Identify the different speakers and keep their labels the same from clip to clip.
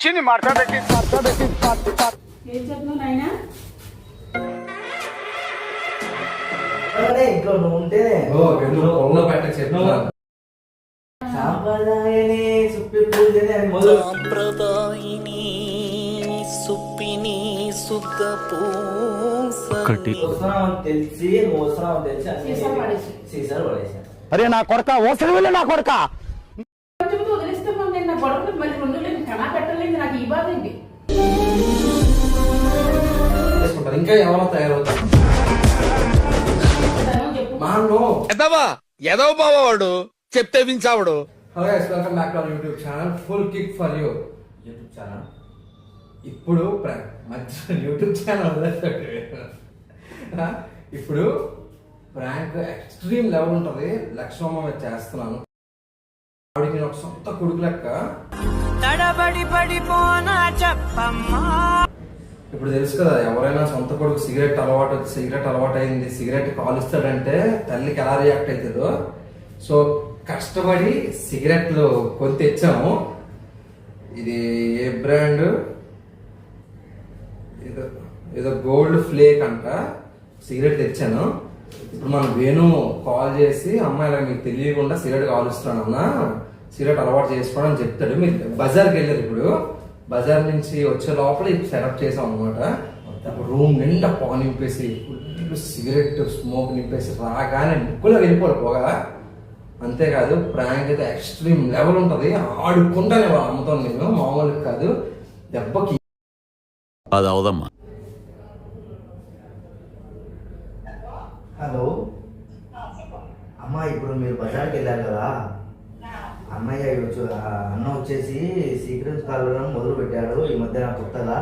Speaker 1: కుర్చీని మడతబెట్టి మడతబెట్టి
Speaker 2: ఇంట్లో నువ్వు ఉంటేనే.
Speaker 3: ఓ వెన్ను పొలంలో పెట్ట చెప్తున్నాను
Speaker 2: సాంప్రదాయని సుప్పి పూజని అని మొదలు
Speaker 4: సాంప్రదాయిని సుప్పిని
Speaker 2: తెలిసి తెలిసి అన్ని
Speaker 5: సీసాలు
Speaker 1: అరే నా కొడక వెళ్ళి నా కొడక.
Speaker 3: ఇంకా ఎవరో తయారవుతారు. మాను
Speaker 6: ఎదవా? ఎదవ బావాడు చెప్తే వించావుడు.
Speaker 3: Hello guys welcome back to YouTube channel full kick for you
Speaker 2: YouTube channel
Speaker 3: ఇప్పుడు ప్ర- మధ్య యూట్యూబ్ ఛానల్ ఇప్పుడు ప్రాంక్ ఎక్స్ట్రీమ్ లెవెల్ ఉంటుంది. లక్ష్మమ్మ చేస్తున్నాను. ఆవిడకి నేను ఒక సొంత కొడుకు లెక్క.
Speaker 4: తడబడి పడిపోనా చెప్పమ్మా?
Speaker 3: ఇప్పుడు తెలుసు కదా ఎవరైనా సొంత కొడుకు సిగరెట్ అలవాటు వచ్చి సిగరెట్ అలవాటు అయింది సిగరెట్ కాలుస్తాడంటే తల్లికి ఎలా రియాక్ట్ అవుతుందో సో కష్టపడి సిగరెట్లు కొని తెచ్చాము. ఇది ఏ బ్రాండ్? ఏదో ఏదో గోల్డ్ ఫ్లేక్ అంట. సిగరెట్ తెచ్చాను. ఇప్పుడు మనం వేణు కాల్ చేసి అమ్మాయి ఇలా మీకు తెలియకుండా సిగరెట్ కాలుస్తాను అన్న సిగరెట్ అలవాటు చేసుకోవడం అని చెప్తాడు. మీరు బజార్కి వెళ్ళారు ఇప్పుడు. బజార్ నుంచి వచ్చే లోపల ఇప్పుడు సెటప్ చేసాం అనమాట రూమ్ నిండా పొగ నింపేసి ఫుల్ సిగరెట్ స్మోక్ నింపేసి రాగానే ముక్కులో వెళ్ళిపోరు పొగ. అంతేకాదు ప్రాంక్ అయితే ఎక్స్ట్రీమ్ లెవెల్ ఉంటుంది. ఆడుకుంటానే వాళ్ళు అమ్ముతాను నేను మామూలుగా కాదు. దెబ్బకి
Speaker 6: అది అవదమ్మా.
Speaker 2: హలో. అమ్మ ఇప్పుడు మీరు బజార్కి వెళ్ళారు కదా. అన్నయ్య వచ్చు అన్న వచ్చేసి సీక్రెట్ కలవడం మొదలు పెట్టాడు ఈ మధ్య కొత్తగా.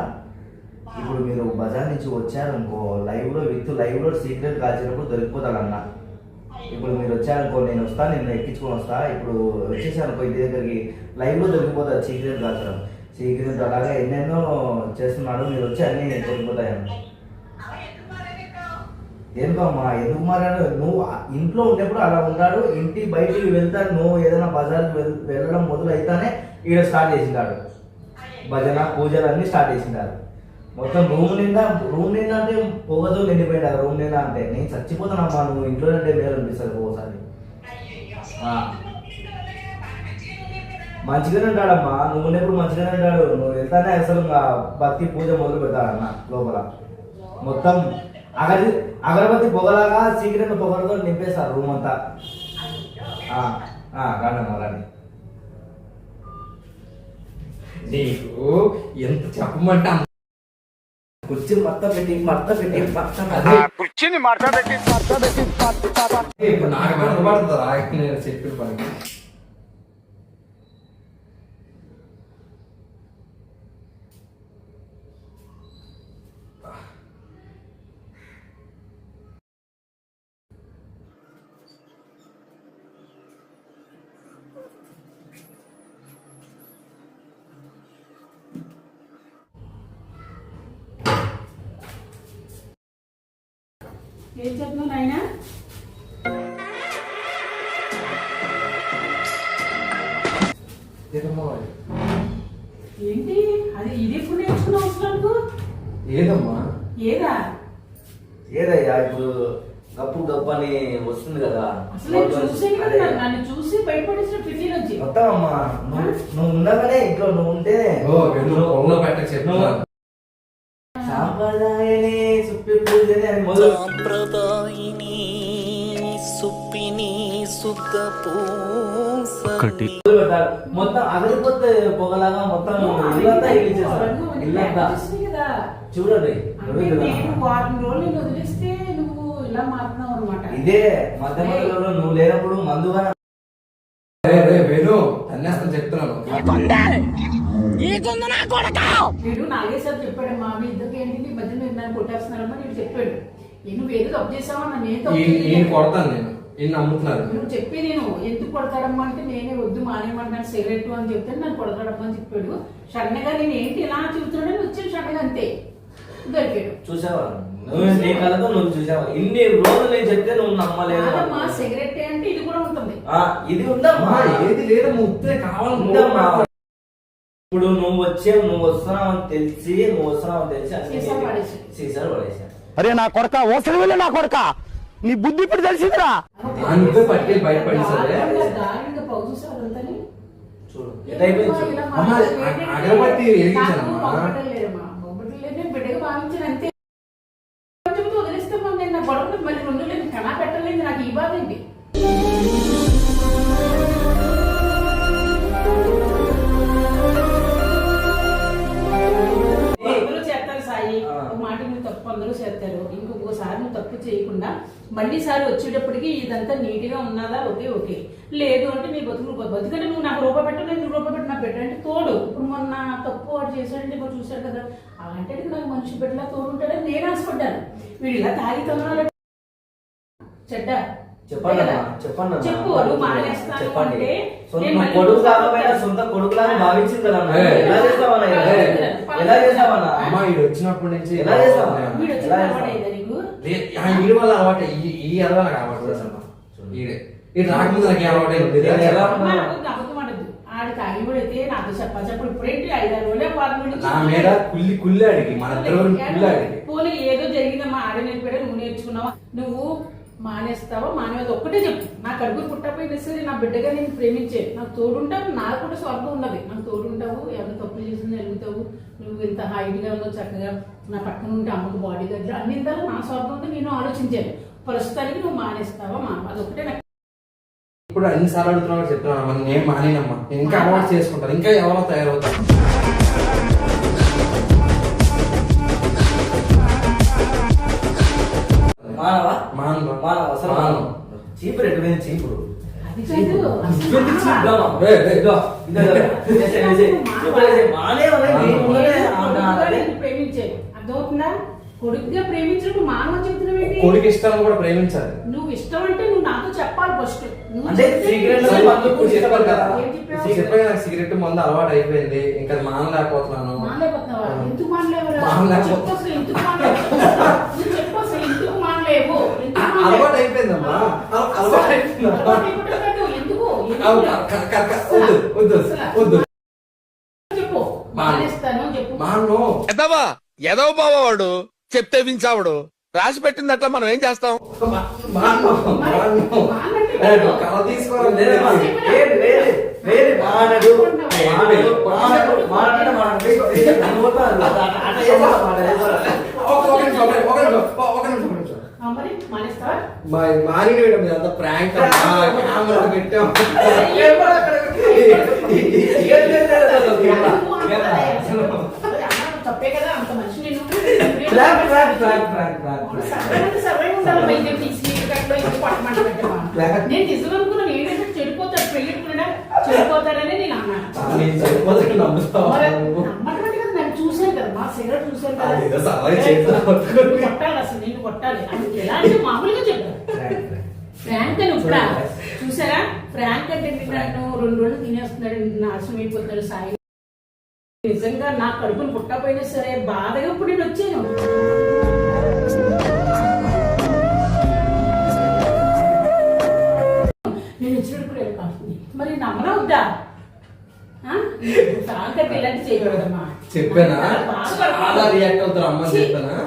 Speaker 2: ఇప్పుడు మీరు బజార్ నుంచి వచ్చారనుకో లైవ్లో విత్ లైవ్లో సీక్రెట్ కాల్చినప్పుడు దొరికిపోతాడు అన్న ఇప్పుడు మీరు వచ్చారనుకో నేను వస్తాను నేను ఎక్కించుకొని వస్తా. ఇప్పుడు వచ్చేసానుకో ఇంటి దగ్గరికి లైవ్లో దొరికిపోతాడు సీక్రెట్ కాల్చడం. సీక్రెట్ అలాగే ఎన్నెన్నో చేస్తున్నాడు మీరు వచ్చి అన్ని దొరికిపోతాయన్న. ఎందుకమ్మా ఎందుకు మారాడు? నువ్వు ఇంట్లో ఉండేప్పుడు అలా ఉన్నాడు ఇంటి బయటికి వెళ్తాడు నువ్వు ఏదైనా బజార్కి వెళ్ళడం మొదలు ఈడ స్టార్ట్ చేసిండాడు. భజన పూజలు అన్నీ స్టార్ట్ చేసిండాడు. మొత్తం రూమ్ నిండా రూమ్ నిండా అంటే పొగతో నిండిపోయినాడు రూమ్ నిండా అంటే. నేను చచ్చిపోతానమ్మా నువ్వు ఇంట్లో అంటే మేలు అనిపిస్తుంది ఒకసారి మంచిగానే ఉంటాడమ్మా. నువ్వు ఉన్నప్పుడు మంచిగానే ఉంటాడు. నువ్వు వెళ్తానే అసలు ఇంకా భక్తి పూజ మొదలు పెడతాడన్న లోపల. మొత్తం అగరి అగరబత్తి పొగలాగా సీక్రెట్ పొగలతో నింపేస్తారు రూమ్ అంతా. రండి
Speaker 3: నీకు ఎంత చెప్పమంటే
Speaker 2: కుర్చీ మొత్తం పెట్టి మొత్తం పెట్టి
Speaker 1: కుర్చీని మడతబెట్టి మడతబెట్టి
Speaker 3: ఇప్పుడు నాకు నేను చెప్పిన పని.
Speaker 5: ఏం చెప్తున్నావు నాయనా? ఏంటి? అది ఇది ఎప్పుడు నేర్చుకున్నావు అసలు అనుకో
Speaker 3: ఏదమ్మా?
Speaker 5: ఏదా?
Speaker 2: ఏదయ్యా? ఇప్పుడు గప్పు గప్పు అని వస్తుంది కదా.
Speaker 5: అసలు నేను చూసే. నన్ను- చూసి బయటపడేసిన పిల్లి నుంచి.
Speaker 2: మొత్తం అమ్మా నువ్వు నువ్వు ఉండగానే ఇంట్లో నువ్వు ఉంటేనే.
Speaker 3: ఓ వెన్ను పొలంలో పెట్ట చెప్తున్నాను
Speaker 2: సాంప్రదాయని సుప్పి పూజని
Speaker 4: సాంప్రదాయిని సుప్పిని శుద్ధ పూస
Speaker 6: ఒకటి.
Speaker 2: మొదలు పెట్టాలి మొత్తం అగలిపోతే పొగలాగా మొత్తం ఇల్లంతా చూడండి
Speaker 5: అంటే నేను వారం రోజులు నేను వదిలేస్తే నువ్వు ఇలా మారుతున్నావు అనమాట
Speaker 2: ఇదే మధ్య మధ్యలో నువ్వు లేనప్పుడు మందుగా
Speaker 3: రే రే వేణు అన్నేస్తాను చెప్తున్నాను.
Speaker 5: వీడు నాగేశ్వర్ చెప్పాడు మా మీ ఇద్దరికి ఏంటి నీ మధ్య మీరు నన్ను కొట్టేస్తున్నారమ్మా నేను చెప్పాడు. "ఏ, నువ్వు ఏదో తప్పు చేసావా నన్ను ఏం తప్పు
Speaker 3: ఈయన ఈయన
Speaker 5: చేయలేదు."
Speaker 3: కొడతాను నేను. ఈయన నమ్ముతున్నారు.
Speaker 5: నువ్వు చెప్పి నేను ఎందుకు కొడతాడమ్మా అంటే నేనే వద్దు మానేయమంటాను సిగరెట్ అని చెప్తే నన్ను కొడతాడమ్మా అని చెప్పాడు. సడన్గా నేను ఏంటి ఇలా చూస్తున్నాడని వచ్చాను సడన్గా అంతే. దొరికాడు.
Speaker 2: చూసావా? నువ్వు నీ కళ్ళతో నువ్వు చూసావా? ఇన్ని రోజులు నేను చెప్తే నువ్వు నమ్మలేదు?
Speaker 5: కాదమ్మా సిగరెట్ అంటే ఇది కూడా ఉంటుంది.
Speaker 2: ఆ, ఇది ఉందమ్మా.
Speaker 3: ఏది ఉత్తే కావాలనుకుంటున్నా
Speaker 2: ఉందమ్మా ఇప్పుడు నువ్వు వచ్చే నువ్వు వస్తున్నావు అని తెలిసి నువ్వు వస్తున్నావు అని తెలిసి
Speaker 5: సీసాలు పడేసి.
Speaker 1: అరే నా కొడక ఓసలి వెళ్ళి నా కొడక. నీ బుద్ధి ఇప్పుడు తెలిసిందిరా.
Speaker 3: అంతే పట్టుకెళ్ళి బయట పడేసారే.
Speaker 2: చూడు అయిపోయింది
Speaker 3: అగరబత్తి వెలిగించానమ్మా.
Speaker 5: నేను మళ్ళీ రెండు లేదు కణా పెట్టలేదు నాకు ఈ బాధ ఏంటి? అందరూ చేస్తారు. ఇంకొకసారి నువ్వు తప్పు చేయకుండా మళ్ళీ సారి వచ్చేటప్పటికి ఇదంతా నీట్గా ఉన్నదా? Okay okay. లేదు అంటే నీ బతుకు బతుకంటే నువ్వు నాకు రూపాయి పెట్టలేదు నువ్వు రూపాయి పెట్టి నాకు పెట్టంటే తోడు. ఇప్పుడు మొన్న తప్పు వాడు చేశాడంటే ఇప్పుడు చూశాడు కదా. అలాంటి నాకు మనిషి పెట్టలా తోడు ఉంటాడని నేను ఆశపడ్డాను. వీడు ఇలా తాగి తొందరలు చెడ్డ?
Speaker 2: చెప్పండి చెప్పండి.
Speaker 5: చెప్పు నువ్వు మానేస్తాను
Speaker 2: చెప్పండి. కొడుకు కాకపోయినా. సొంత కొడుకులాగా భావించింది కదా అన్న.
Speaker 3: ఏ.
Speaker 2: ఎలా
Speaker 3: అమ్మ వీడు వచ్చినప్పటి నుంచి
Speaker 2: ఎలా?
Speaker 5: వీడు
Speaker 3: వల్ల అలవాటు ఈ అలవా నాకు అసలు రాకముందు నాకు నా మీద కుల్లి మన
Speaker 5: పోనీ ఏదో జరిగిందమ్మా. ఆడ నేర్పాడే నువ్వు నేర్చుకున్నావా? నువ్వు మానేస్తావా మానేది ఒక్కటే చెప్పు. నా కడుపు పుట్టపోయిన సరే నా బిడ్డగా నేను ప్రేమించే. నాకు తోడుంటావు నాకు కూడా స్వర్గం ఉన్నది. నాకు తోడుంటావు ఎవరు తప్పు చేసింది ఎరుగుతావు. నువ్వు ఇంత హైట్గా ఉన్నావు చక్కగా నా పక్కన ఉంటే అమ్మకు బాడీ దగ్గర అన్ని నా స్వర్గం ఉంటే నేను ఆలోచించాను. ప్రస్తుతానికి నువ్వు మానేస్తావా మా అదొకటే నాకు.
Speaker 3: ఇప్పుడు అన్ని సార్లు అడుగుతున్నావు చెప్తున్నాను మనం నేను మానేనమ్మా. నేను ఇంకా అలవాటు చేసుకుంటాను. ఇంకా ఎవరో తయారవుతాను
Speaker 2: మానవా?
Speaker 3: మానవ.
Speaker 2: అసలు. చీపు మీద చీపుడు
Speaker 5: కొడుకుగా ప్రేమించినప్పుడు ఏంటి?
Speaker 3: కొడుకు ఇష్టాలను కూడా ప్రేమించాలి.
Speaker 5: నువ్వు ఇష్టం అంటే నువ్వు నాతో చెప్పాలి ఫస్ట్
Speaker 2: అంటే సిగరెట్
Speaker 5: చెప్పాలి.
Speaker 3: కదా.
Speaker 5: ఏం చెప్పావు?
Speaker 3: చెప్పాను నాకు సిగరెట్ మందు అలవాటు అయిపోయింది. ఇంకా మానలేకపోతున్నాను.
Speaker 5: మానలేకపోతున్నావా? ఎందుకు మానలేవు చెప్పు అసలు ఎందుకు మానలేవు? ఎందుకు మానలేవు?
Speaker 3: అలవాటు అయిపోయిందమ్మా అయిపోయిందమ్మా వద్దు వద్దు వద్దు.
Speaker 5: చెప్పు. మానేస్తాను చెప్పు.
Speaker 3: మాను.
Speaker 6: ఎదవా? ఎదవ బావవాడు చెప్తే వించావుడు. రాసి పెట్టింది అట్లా మనం ఏం చేస్తాం.
Speaker 2: మానడు. మానడు మానడు మానడు మానడు నన్ను కొట్టాలి. అట్లా అట్లా చేస్తా, మాట చేస్తా.
Speaker 3: ఒక ఒక నిమిషం ఒక నిమిషం, ఒక నిమిషం ఒక నిమిషం ఒక
Speaker 5: మరి మానేస్తావా
Speaker 3: మా మారిన వేయడం మీద అంతా ప్రాంక్ కెమెరా పెట్టాం
Speaker 5: తప్పే కదా అంత మనిషి నేను. నేను నిజం అనుకున్నాను ఏంటంటే చెడిపోతాడు పెళ్ళిట్టుకున్నా చెడిపోతాడని నేను అన్నాను
Speaker 3: నేను సరిపోతే నమ్ముతావా
Speaker 5: మరి
Speaker 3: నువ్వు?
Speaker 5: నమ్మటం కదా నేను చూశాను కదా మా సిగరెట్. నిన్ను కొట్టాలి అసలు నేను కొట్టాలి. అది ఎలా అంటే మామూలుగా
Speaker 2: ఫ్లాగ్.
Speaker 5: ఫ్రాంక్ అని ఇప్పుడు చూసారా? ఫ్రాంక్ అంటే నన్ను రెండు రోజులు తినేస్తున్నాడు నాశనం అయిపోతున్నాడు సాయి. నిజంగా నా కడుపును పుట్టకపోయినా సరే బాధగా ఇప్పుడు నేను వచ్చాను. నేను కాస్తుంది? మరి నమ్మనా వద్దా ఆ? ఫ్రాంక్ అంటే ఇలాంటి చేయకూడదమ్మా
Speaker 3: చెప్పానా?
Speaker 5: బాధపడకూడదు.
Speaker 3: చాలా రియాక్ట్ అవుతారు అమ్మ. చెప్పానా?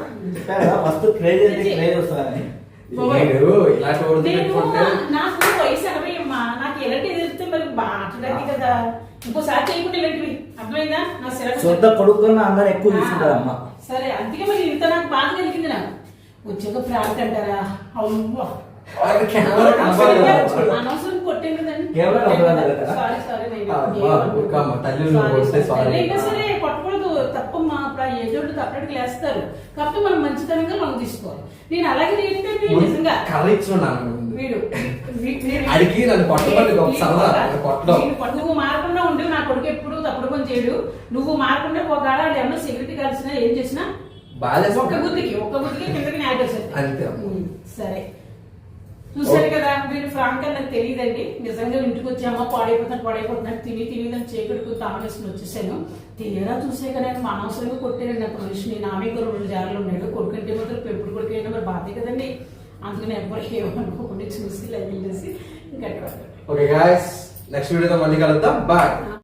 Speaker 2: ఫస్ట్ క్రేజ్ అంటే క్రేజ్ వస్తుందని
Speaker 3: వీడు ఇలాంటి ఓడి
Speaker 5: నేను
Speaker 3: పెట్టుకుంటే.
Speaker 5: నాకు వయసు ఎనభై అమ్మా. నాకు ఎలాంటి ఎదిరితే మరి మాట్లాడాలి కదా. ఇంకోసారి చేయకుండా ఇలాంటివి. అర్థమైందా? నా
Speaker 2: సొంత అందరూ ఎక్కువ తీసుకుంటారు అమ్మ
Speaker 5: సరే అందుకే మరి ఇంత నాకు బాధ కలిగింది నాకు. ప్రాంక్ అంటారా? అవును కొట్టకూడదు తప్పమ్మా అప్పుడు ఆ ఏజోళ్ళు తప్పటికి లేస్తారు కాబట్టి మనం మంచితనంగా మనం తీసుకోవాలి నేను అలాగే నేర్పే నిజంగా
Speaker 3: కళ ఇచ్చున్నాను
Speaker 5: వీడు
Speaker 3: అడిగి నన్ను కొట్టమని
Speaker 5: నువ్వు మారకుండా ఉండు నా కొడుకు ఎప్పుడు తప్పుడు పని చేయడు నువ్వు మారకుండా ఒక గాడ ఏమన్నా సిగరెట్ కలిసినా ఏం చేసినా ఒక్క బుద్ధికి ఒక్క బుద్ధికి కిందకి
Speaker 3: అంతే.
Speaker 5: సరే. చూసారు కదా వీడు ఫ్రాంక్ అని నాకు తెలియదండి. నిజంగా ఇంటికి వచ్చి అమ్మ పాడైపోతున్నాడు తిని తిని దాన్ని చేకడుకు తాగేసుకుని వచ్చేసాను. తీరా చూసాక కదా నేను అనవసరంగా కొట్టానండి నాకు మనిషిని నా మీద రెండు జారులు ఉన్నాడు కొడుకుంటే మాత్రం పెంపుడు కొడుకు మరి బాధే కదండి. అందుకని ఎవరికి ఏమనుకోకుండా చూసి లైవ్ చేసి ఇంకా
Speaker 3: ఓకే గాయస్ నెక్స్ట్ వీడియోతో మళ్ళీ కలుద్దాం. బాయ్